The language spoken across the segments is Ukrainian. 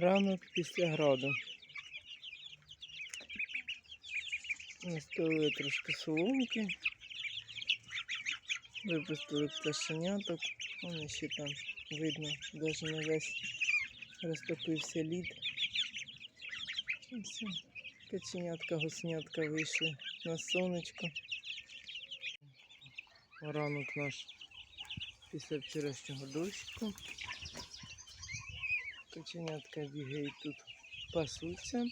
Ранок після граду. Настояли трошки соломки. Випустили пташеняток. Вон ще там видно, навіть не весь розтопився лід. І все. Каченятка, гуснятка вийшли на сонечко. Ранок наш після вчорашнього дощику. Каченятка бігають тут, пасуться.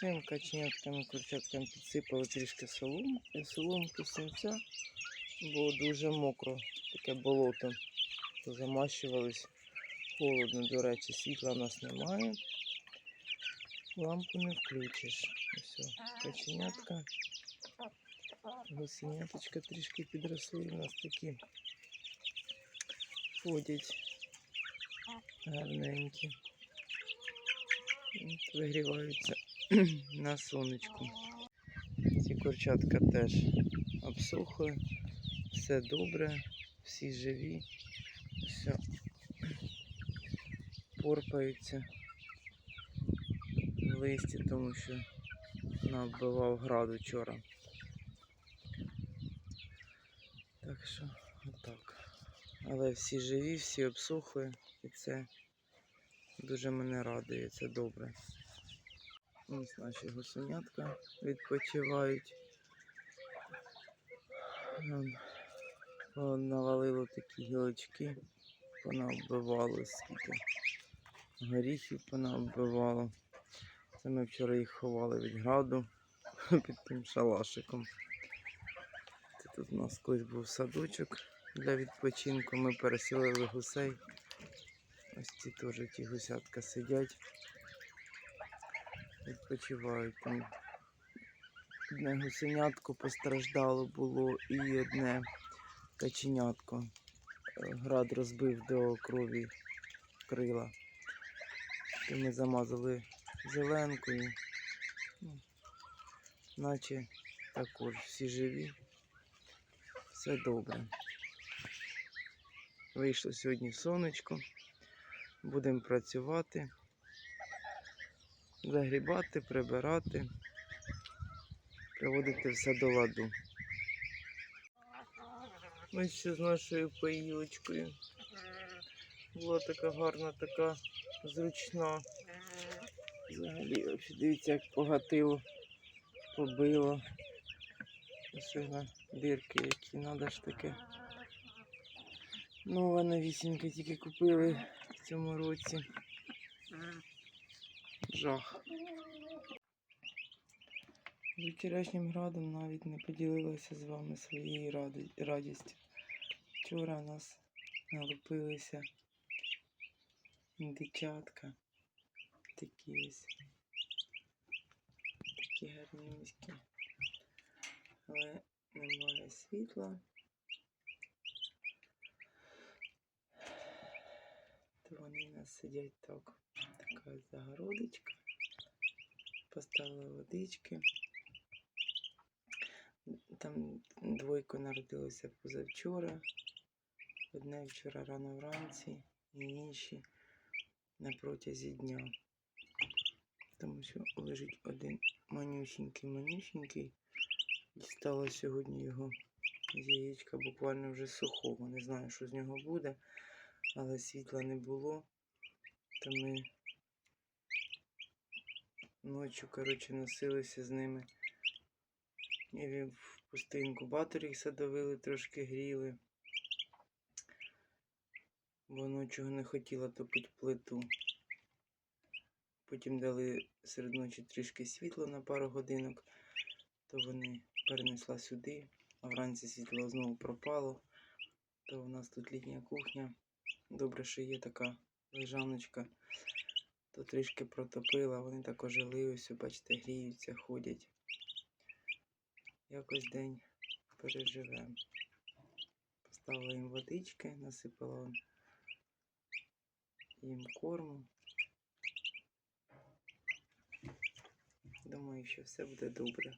Цим каченяткам курчаткам підсипали трішки соломки, соломки сінця, бо дуже мокро, таке болото. Замащувались холодно, до речі, світла в нас немає. Лампу не включиш. Все, каченятка. Гусеняточка трішки підросли, у нас такі ходять гарненькі. От Вигріваються на сонечку. Ці курчатка теж обсохли, все добре, всі живі, все порпаються в листі, тому що набивав град вчора. Так що отак. Але всі живі, всі обсохли, і це дуже мене радує, це добре. Ось наші гусенятка відпочивають. Навалило такі гілочки, понаоббивало скільки. Горіхів понаоббивало. Це ми вчора їх ховали від граду під тим шалашиком. Це тут у нас колись був садочок для відпочинку. Ми переселили гусей. Ось ці теж ті гусятка сидять. Відпочивають там. Одне гусенятко постраждало було і одне каченятко. Е, Град розбив до крові крила. І ми замазали зеленкою. Ну, наче також всі живі. Все добре. Вийшло сьогодні сонечко. Будемо працювати, загрібати, прибирати, приводити все до ладу. Ось ще з нашою поїлочкою. Була така гарна, така зручна. Взагалі, ось дивіться, як погатило, побило. Ось вона дирки, які треба ж таке. Нова новісінька тільки купили в цьому році. Жах. З вчорашнім градом навіть не поділилася з вами своєю радістю. Вчора нас налупилися дитятка. Такі ось. Такі гарні міські. Але немає світла. То вони у нас сидять так. Така загородочка. Поставила водички. Там двойко народилося позавчора. Одне вчора рано вранці і інші на протязі дня. Тому що лежить один манюсінький, манюсінький. Дістала сьогодні його з яєчка буквально вже сухого. Не знаю, що з нього буде, але світла не було. То ми ночі, коротше, носилися з ними. І в пустий інкубатор їх садовили, трошки гріли. Бо ночого не хотіла топити плиту. Потім дали серед ночі трішки світло на пару годинок, то вони перенесла сюди, а вранці світло знову пропало. То у нас тут літня кухня. Добре, що є така лежаночка. То трішки протопила, вони так ожили, ось, бачите, гріються, ходять. Якось день переживемо. Поставила їм водички, насипала їм корму. Думаю, що все буде добре.